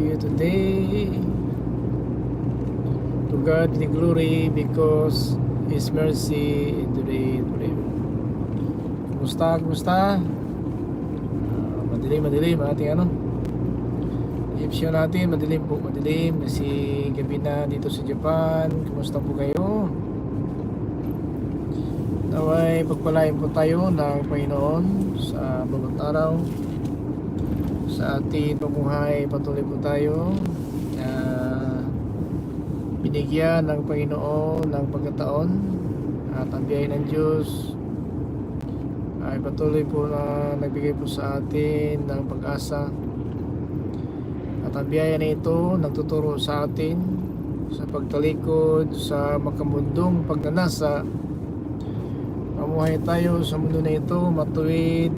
you today. To God the glory because His mercy today forever. Kumusta? Kumusta? Ah, madilim, madilim ating ano. Egyptian natin, madilim po, madilim. Kasi gabi na dito sa Japan. Kumusta po kayo? Naway pagpalain po tayo ng Panginoon sa bawat araw. Sa ating pamumuhay patuloy po tayo na binigyan ng Panginoon ng pagkataon at ang biyaya ng Diyos ay patuloy po na nagbigay po sa atin ng pag-asa. At ang biyaya na ito nagtuturo sa atin sa pagtalikod sa makamundong pagnanasa. Mamuhay tayo sa mundo na ito matuwid,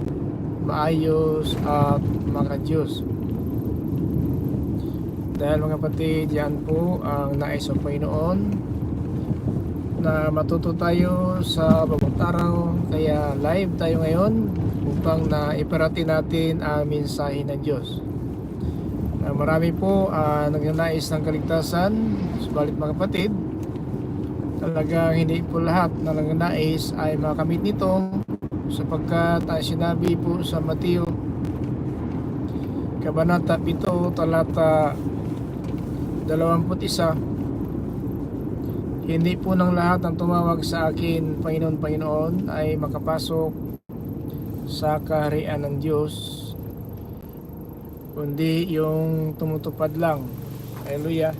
maayos at mga Diyos. Dahil mga kapatid, yan po ang nais ng Panginoon na matuto tayo sa bawat araw. Kaya live tayo ngayon upang na iparati natin ang mensahe ng Diyos. Na marami po uh, nagnanais ng kaligtasan, subalit mga kapatid, talagang hindi po lahat na nagnanais ay makamit nito sapagkat uh, sinabi po sa Mateo Kabanata 7 talata 21 Hindi po ng lahat ng tumawag sa akin Panginoon Panginoon ay makapasok sa kaharian ng Diyos kundi yung tumutupad lang. Hallelujah.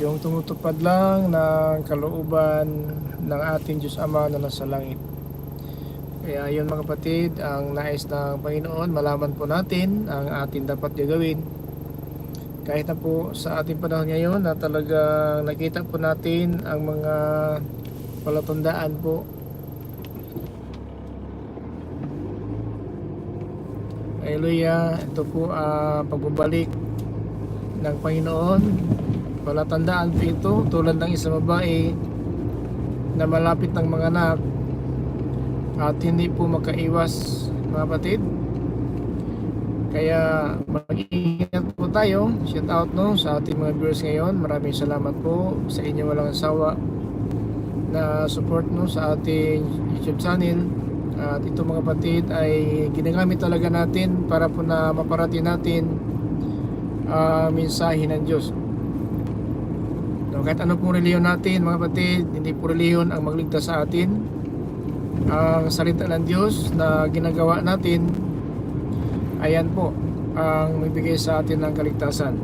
Yung tumutupad lang ng kalooban ng ating Diyos Ama na nasa langit. Kaya yun mga kapatid, ang nais ng Panginoon, malaman po natin ang ating dapat gagawin. Kahit na po sa ating panahon ngayon na talagang nakita po natin ang mga palatandaan po. Hallelujah, ito po ang pagbabalik ng Panginoon. Palatandaan po ito tulad ng isang babae na malapit ng mga anak at hindi po makaiwas mga patid kaya mag-ingat po tayo. Shout out no sa ating mga viewers ngayon. Maraming salamat po sa inyo walang asawa na support no sa ating youtube channel. At ito mga patid ay ginagamit talaga natin para po na maparati natin uh, mensahe ng Diyos. No, kahit ano pong reliyon natin mga kapatid, hindi po reliyon ang magligtas sa atin. Ang salita ng Diyos na ginagawa natin, ayan po ang magbigay sa atin ng kaligtasan.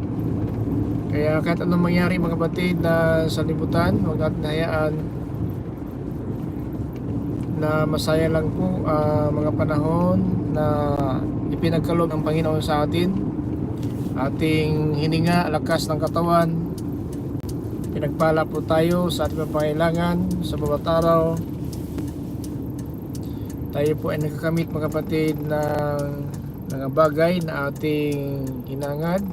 Kaya kahit anong mangyari mga kapatid na sa libutan, huwag natin hayaan na masaya lang po uh, mga panahon na ipinagkaloob ng Panginoon sa atin. Ating hininga, lakas ng katawan, pinagpala po tayo sa ating pangailangan sa bawat araw tayo po ay nagkakamit mga kapatid ng mga bagay na ating hinangad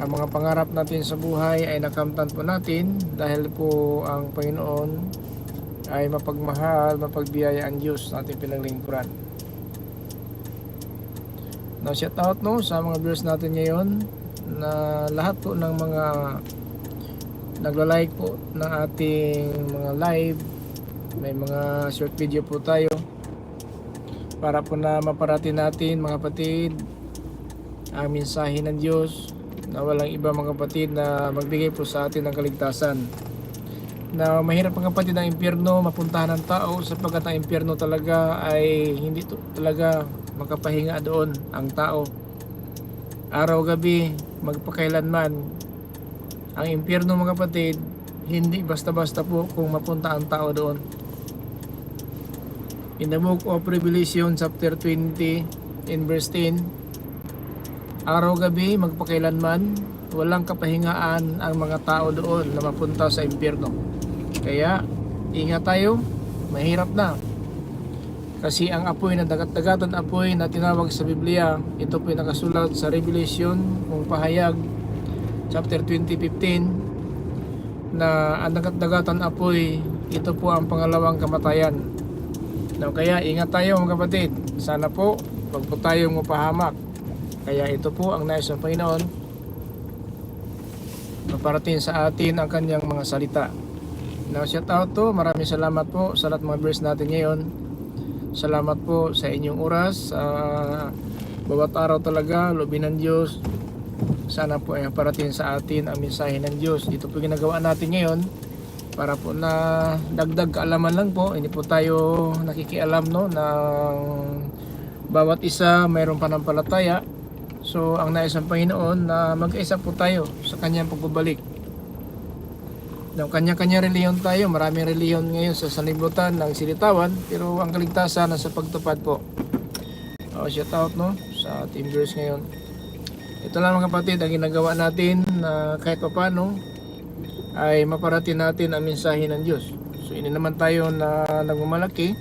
ang mga pangarap natin sa buhay ay nakamtan po natin dahil po ang Panginoon ay mapagmahal, mapagbiyaya ang Diyos na ating pinaglingkuran na shout out no sa mga viewers natin ngayon na lahat po ng mga nagla-like po ng ating mga live may mga short video po tayo para po na maparati natin mga kapatid ang mensahe ng Diyos na walang iba mga kapatid na magbigay po sa atin ng kaligtasan na mahirap mga kapatid ang impyerno mapuntahan ng tao sapagkat ang impyerno talaga ay hindi to, talaga makapahinga doon ang tao araw gabi magpakailanman ang impyerno mga kapatid, hindi basta-basta po kung mapunta ang tao doon. In the book of Revelation chapter 20 in verse 10, araw-gabi magpakailanman, walang kapahingaan ang mga tao doon na mapunta sa impyerno. Kaya, ingat tayo, mahirap na. Kasi ang apoy na dagat-dagatan apoy na tinawag sa Biblia, ito po nakasulat sa Revelation kung pahayag chapter 20:15 na ang dagat-dagatan apoy ito po ang pangalawang kamatayan No, kaya ingat tayo mga kapatid. Sana po, wag po tayong mapahamak. Kaya ito po ang nais ng Panginoon. Maparating sa atin ang kanyang mga salita. Now, shout out to. Maraming salamat po sa lahat mga viewers natin ngayon. Salamat po sa inyong oras. Sa bawat araw talaga, lobin ng Diyos. Sana po ay parating sa atin ang mensahe ng Diyos. Ito po ginagawa natin ngayon para po na dagdag kaalaman lang po. Hindi po tayo nakikialam no ng bawat isa mayroong panampalataya. So ang nais ng Panginoon na mag-isa po tayo sa kanyang pagbabalik. Ng kanya-kanya reliyon tayo, maraming reliyon ngayon sa sanlibutan ng silitawan, pero ang kaligtasan nasa pagtupad po. Oh, shout out no sa team viewers ngayon. Ito lang mga kapatid ang ginagawa natin na kahit pa paano ay maparating natin ang mensahe ng Diyos. So hindi naman tayo na nagmamalaki,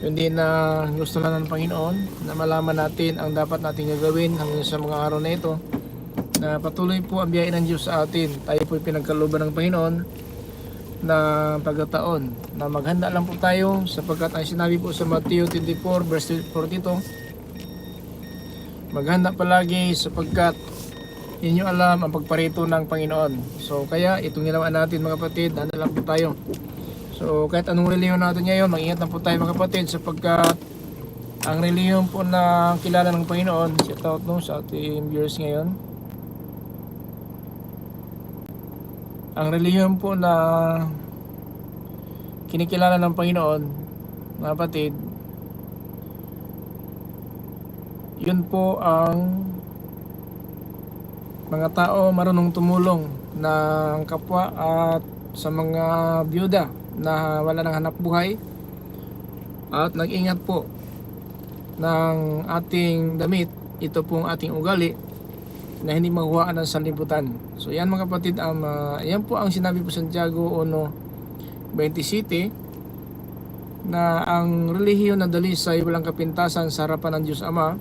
hindi na gusto na ng Panginoon na malaman natin ang dapat natin gagawin hanggang sa mga araw na ito na patuloy po ang biyaya ng Diyos sa atin. Tayo po pinagkaluban ng Panginoon na pagkataon na maghanda lang po tayo sapagkat ang sinabi po sa Matthew 24 verse 42 maghanda palagi sapagkat inyo alam ang pagparito ng Panginoon. So kaya itong ginawa natin mga kapatid, handa lang po tayo. So kahit anong reliyon natin ngayon, mag-ingat lang po tayo mga kapatid sapagkat ang reliyon po na kilala ng Panginoon, shout out no, sa ating viewers ngayon. Ang reliyon po na kinikilala ng Panginoon, mga kapatid, yun po ang mga tao marunong tumulong ng kapwa at sa mga byuda na wala nang hanap buhay at nag-ingat po ng ating damit. Ito pong ating ugali na hindi mahuwaan ng sanlibutan. So yan mga kapatid ang ah, yan po ang sinabi po Santiago 1.27 na ang relihiyon na dalisay walang kapintasan sa harapan ng Diyos Ama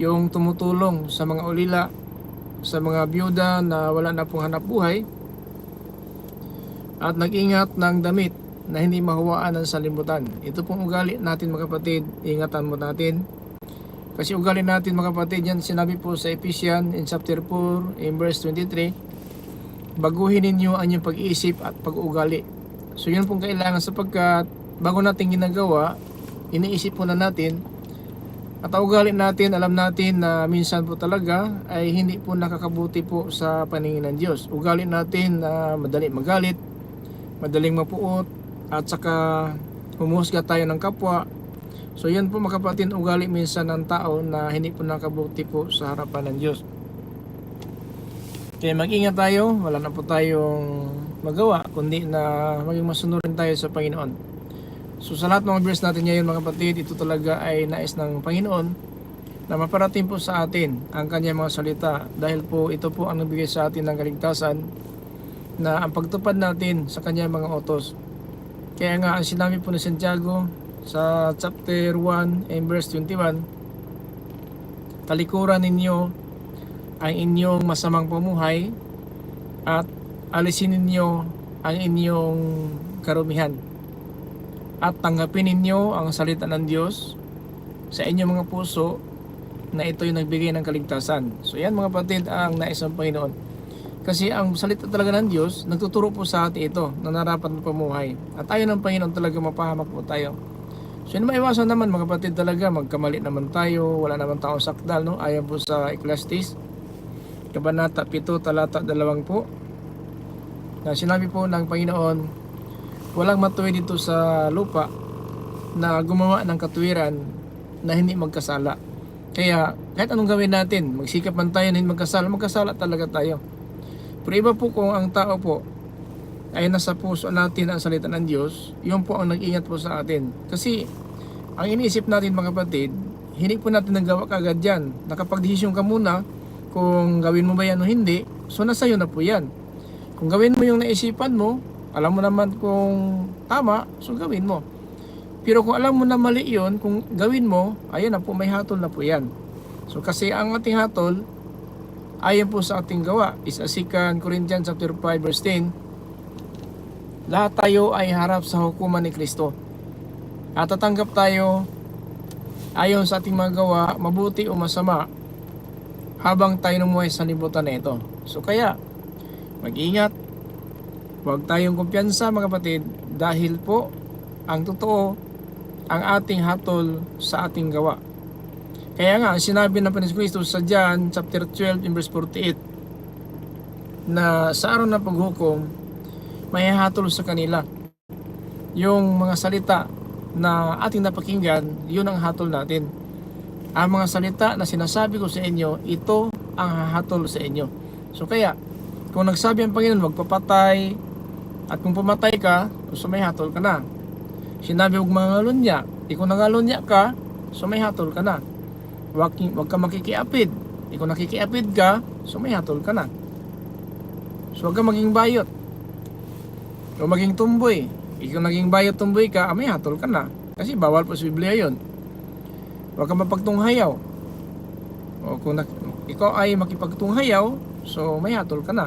yung tumutulong sa mga ulila sa mga byuda na wala na pong hanap buhay at nag-ingat ng damit na hindi mahuwaan ng salimutan. Ito pong ugali natin mga kapatid, ingatan mo natin. Kasi ugali natin mga kapatid, yan sinabi po sa Ephesians in chapter 4 in verse 23, baguhin ninyo ang inyong pag-iisip at pag-ugali. So yun pong kailangan sapagkat bago natin ginagawa, iniisip po na natin at ugali natin, alam natin na minsan po talaga ay hindi po nakakabuti po sa paningin ng Diyos. Ugali natin na madali magalit, madaling mapuot, at saka humuhusga tayo ng kapwa. So yan po mga kapatid, ugali minsan ng tao na hindi po nakabuti po sa harapan ng Diyos. Kaya mag-ingat tayo, wala na po tayong magawa, kundi na maging masunurin tayo sa Panginoon. So sa lahat mga viewers natin ngayon mga kapatid, ito talaga ay nais ng Panginoon na maparating po sa atin ang kanyang mga salita dahil po ito po ang nagbigay sa atin ng kaligtasan na ang pagtupad natin sa kanyang mga utos. Kaya nga ang sinabi po ni Santiago sa chapter 1 and verse 21, talikuran ninyo ang inyong masamang pamuhay at alisin ninyo ang inyong karumihan at tanggapin ninyo ang salita ng Diyos sa inyong mga puso na ito'y nagbigay ng kaligtasan. So yan mga kapatid ang nais ng Panginoon. Kasi ang salita talaga ng Diyos, nagtuturo po sa atin ito na narapat na pamuhay. At ayaw ng Panginoon talaga mapahamak po tayo. So yun maiwasan naman mga kapatid talaga, magkamali naman tayo, wala naman taong sakdal, no? Ayaw po sa Ecclesiastes, Kabanata 7, talata 2 po. Na sinabi po ng Panginoon, walang matuwid dito sa lupa na gumawa ng katuwiran na hindi magkasala. Kaya kahit anong gawin natin, magsikap man tayo na hindi magkasala, magkasala talaga tayo. Pero iba po kung ang tao po ay nasa puso natin ang salita ng Diyos, yun po ang nag-ingat po sa atin. Kasi ang iniisip natin mga kapatid, hindi po natin nagawa kagad yan. Nakapag-desisyon ka muna kung gawin mo ba yan o hindi, so nasa iyo na po yan. Kung gawin mo yung naisipan mo, alam mo naman kung tama, so gawin mo. Pero kung alam mo na mali yun, kung gawin mo, ayun na po, may hatol na po yan. So kasi ang ating hatol, ayon po sa ating gawa, is as 2 Corinthians chapter 5 verse 10, lahat tayo ay harap sa hukuman ni Kristo. at tatanggap tayo ayon sa ating mga gawa, mabuti o masama, habang tayo numuhay sa libutan na ito. So kaya, mag-ingat, huwag tayong kumpiyansa mga kapatid, dahil po, ang totoo, ang ating hatol sa ating gawa. Kaya nga, sinabi ng Panginoon Kristo sa John chapter 12 in verse 48 na sa araw ng paghukom, may hatol sa kanila. Yung mga salita na ating napakinggan, yun ang hatol natin. Ang mga salita na sinasabi ko sa inyo, ito ang hahatol sa inyo. So kaya, kung nagsabi ang Panginoon, magpapatay, at kung pumatay ka, so may hatol ka na. Sinabi huwag mangalunya, di kung nangalunya ka, so may hatol ka na. Huwag, huwag ka makikiapid, di kung nakikiapid ka, so may hatol ka na. So huwag ka maging bayot. O maging tumboy. Ikaw naging bayot tumboy ka, ah, may hatol ka na. Kasi bawal po sa Biblia yun. Huwag ka mapagtunghayaw. O kung na, ikaw ay makipagtunghayaw, so may hatol ka na.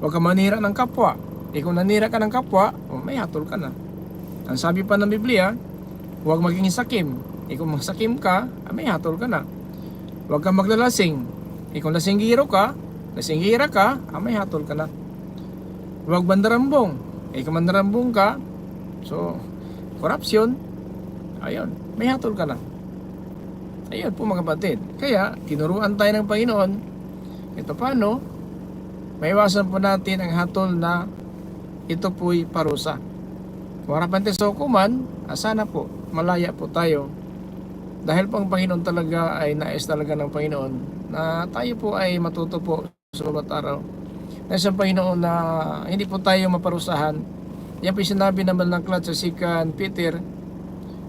Huwag ka manira ng kapwa. Ikaw nanira ka ng kapwa, o may hatol ka na. Ang sabi pa ng Biblia, huwag maging sakim. Ikaw masakim ka, ah, may hatol ka na. Huwag kang maglalasing. Ikaw lasinggiro ka, lasinggira ka, ah, may hatol ka na. Huwag bandarambong. Ikaw mandarambong ka, so, corruption, ayun, may hatol ka na. Ayun po mga kapatid. Kaya, tinuruan tayo ng Panginoon, ito paano, maiwasan po natin ang hatol na ito po'y parusa. Kung harapan tayo sa hukuman, sana po, malaya po tayo. Dahil po ang Panginoon talaga ay nais talaga ng Panginoon na tayo po ay matuto po sa bawat araw. Nais ang Panginoon na hindi po tayo maparusahan. Yan po sinabi naman ng Klad sa 2 Peter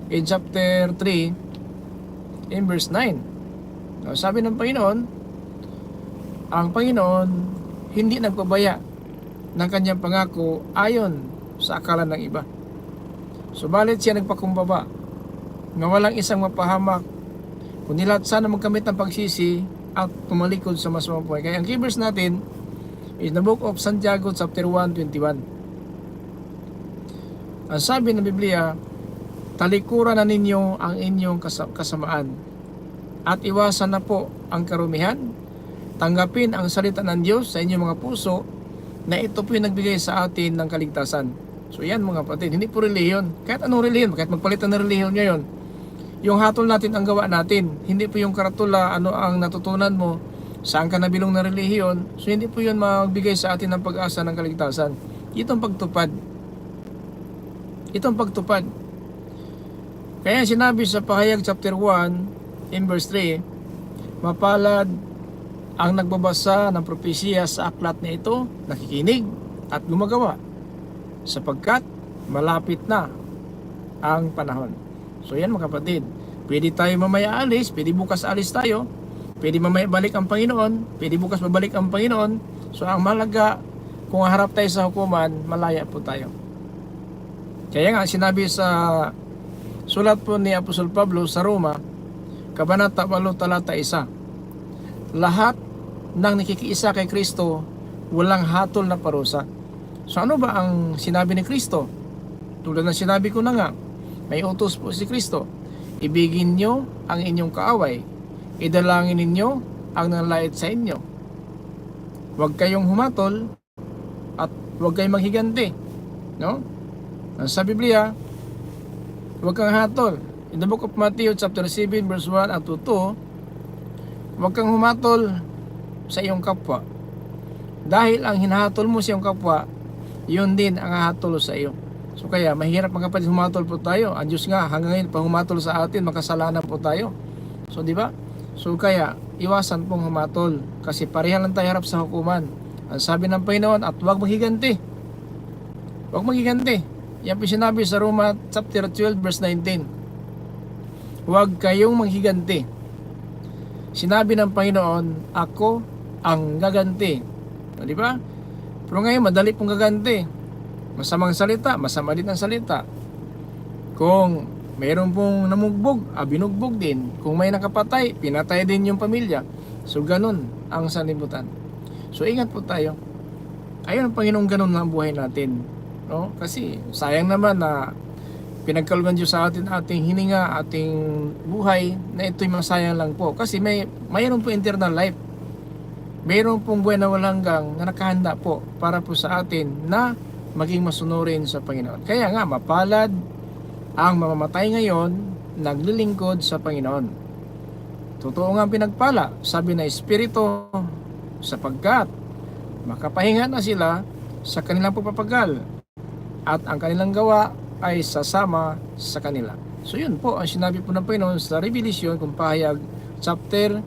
in chapter 3 in verse 9. Now, sabi ng Panginoon, ang Panginoon hindi nagpabaya ng kanyang pangako ayon sa akala ng iba. Subalit siya nagpakumbaba na walang isang mapahamak kundi lahat sana magkamit ng pagsisi at tumalikod sa mas buhay. Kaya ang key verse natin is the book of Santiago chapter 1:21. Ang sabi ng Biblia, talikuran na ninyo ang inyong kas- kasamaan at iwasan na po ang karumihan. Tanggapin ang salita ng Diyos sa inyong mga puso na ito po yung nagbigay sa atin ng kaligtasan. So yan mga kapatid, hindi po reliyon. Kahit anong reliyon, kahit magpalitan ng reliyon ngayon, yung hatol natin ang gawa natin. Hindi po yung karatula, ano ang natutunan mo, saan ka nabilong na relihiyon. So hindi po yun magbigay sa atin ng pag-asa ng kaligtasan. Ito ang pagtupad. Ito ang pagtupad. Kaya sinabi sa Pahayag chapter 1 in verse 3, Mapalad ang nagbabasa ng propesya sa aklat na ito, nakikinig at gumagawa sapagkat malapit na ang panahon. So yan mga kapatid, pwede tayo mamaya alis, pwede bukas alis tayo, pwede mamaya balik ang Panginoon, pwede bukas babalik ang Panginoon. So ang malaga, kung harap tayo sa hukuman, malaya po tayo. Kaya nga sinabi sa sulat po ni Apostol Pablo sa Roma, Kabanata 8 talata 1, lahat ng nakikiisa kay Kristo walang hatol na parusa. So ano ba ang sinabi ni Kristo? Tulad ng sinabi ko na nga, may utos po si Kristo. Ibigin nyo ang inyong kaaway. Idalangin ninyo ang nanlait sa inyo. Huwag kayong humatol at huwag kayong maghiganti. No? Sa Biblia, huwag kang hatol. In the book of Matthew chapter 7 verse 1 at 2, huwag kang humatol sa iyong kapwa. Dahil ang hinahatol mo sa iyong kapwa, yun din ang hahatol sa iyo. So kaya mahirap mga kapatid humatol po tayo. Ang Diyos nga hanggang ngayon pa humatol sa atin, makasalanan po tayo. So di ba? So kaya iwasan pong humatol kasi pareha lang tayo harap sa hukuman. Ang sabi ng Panginoon at huwag maghiganti. Huwag maghiganti. Yan po sinabi sa Roma chapter 12 verse 19. Huwag kayong maghiganti. Sinabi ng Panginoon, ako ang gaganti. O, di ba? Pero ngayon, madali pong gaganti. Masamang salita, masama ang salita. Kung mayroon pong namugbog, ah, binugbog din. Kung may nakapatay, pinatay din yung pamilya. So, ganun ang sanlibutan. So, ingat po tayo. Ayun ang Panginoong ganun na ang buhay natin. No? Kasi, sayang naman na pinagkalooban Diyos sa atin ating hininga, ating buhay, na ito'y masayang lang po. Kasi may mayroon po internal life. Mayroon pong buhay na walang hanggang na nakahanda po para po sa atin na maging masunurin sa Panginoon. Kaya nga, mapalad ang mamamatay ngayon, naglilingkod sa Panginoon. Totoo nga pinagpala, sabi na Espiritu, sapagkat makapahinga na sila sa kanilang pagpapagal at ang kanilang gawa ay sasama sa kanila. So yun po ang sinabi po ng Panginoon sa Revelation kung pahayag chapter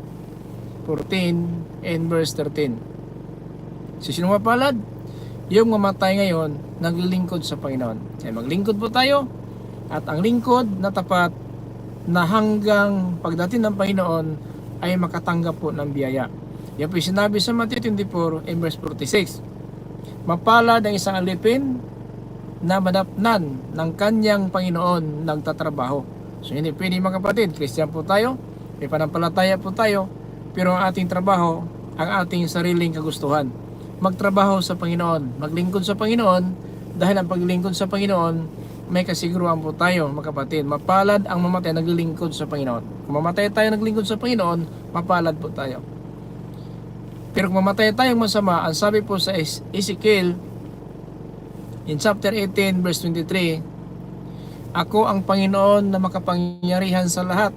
14 and verse 13. Si sino mapalad? Yung mamatay ngayon, naglilingkod sa Panginoon. Kaya maglingkod po tayo at ang lingkod na tapat na hanggang pagdating ng Panginoon ay makatanggap po ng biyaya. Yan po sinabi sa Matthew 24 and verse 46. Mapalad ang isang alipin na manapnan ng kanyang Panginoon nagtatrabaho. So hindi pwede mga kapatid, Christian po tayo, may panampalataya po tayo, pero ang ating trabaho, ang ating sariling kagustuhan. Magtrabaho sa Panginoon, maglingkod sa Panginoon, dahil ang paglingkod sa Panginoon, may kasiguruhan po tayo mga kapatid. Mapalad ang mamatay naglilingkod sa Panginoon. Kung mamatay tayo naglingkod sa Panginoon, mapalad po tayo. Pero kung mamatay tayong masama, ang sabi po sa Ezekiel in chapter 18 verse 23, Ako ang Panginoon na makapangyarihan sa lahat.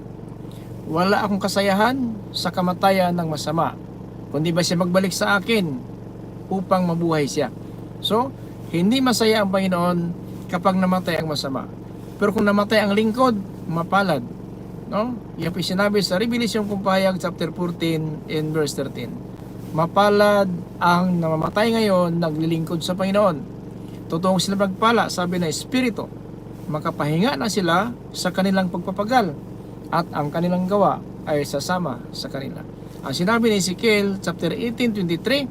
Wala akong kasayahan sa kamatayan ng masama. Kundi ba siya magbalik sa akin upang mabuhay siya. So, hindi masaya ang Panginoon kapag namatay ang masama. Pero kung namatay ang lingkod, mapalad. No? Yan po sinabi sa Revelation kung pahayag chapter 14 in verse 13. Mapalad ang namamatay ngayon naglilingkod sa Panginoon. Totoong sila magpala, sabi na Espiritu. Makapahinga na sila sa kanilang pagpapagal at ang kanilang gawa ay sasama sa kanila. Ang sinabi ni Ezekiel chapter 18:23,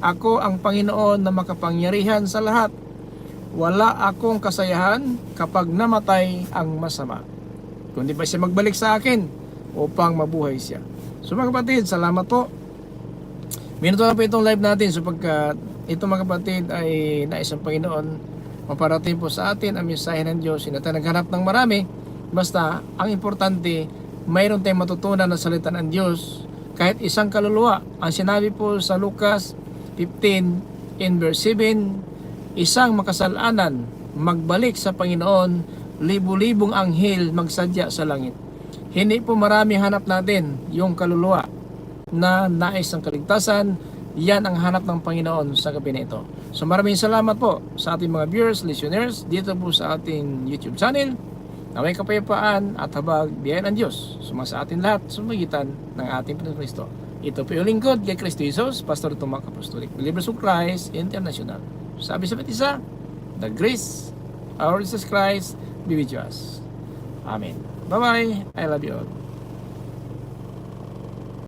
Ako ang Panginoon na makapangyarihan sa lahat. Wala akong kasayahan kapag namatay ang masama. Kundi ba siya magbalik sa akin upang mabuhay siya. So mga kapatid, salamat po. Minuto na po itong live natin sapagkat ito mga kapatid ay nais ng Panginoon maparating po sa atin ang mensahe ng Diyos. Tayo naghanap ng marami. Basta, ang importante, mayroon tayong matutunan ng salita ng Diyos. Kahit isang kaluluwa. Ang sinabi po sa Lucas 15 in verse 7, isang makasalanan magbalik sa Panginoon, libu-libong anghel magsadya sa langit. Hindi po marami hanap natin yung kaluluwa na nais ng kaligtasan, yan ang hanap ng Panginoon sa gabi na ito. So maraming salamat po sa ating mga viewers, listeners, dito po sa ating YouTube channel. Naway kapayapaan at habag biyayan ng Diyos suma atin lahat sa magitan ng ating Panginoon Kristo. Ito po yung lingkod kay Kristo Jesus, Pastor Tumak Apostolic, Believers of Christ International. Sabi sa isa, the grace our Jesus Christ be with us. Amen. Bye-bye. I love you all.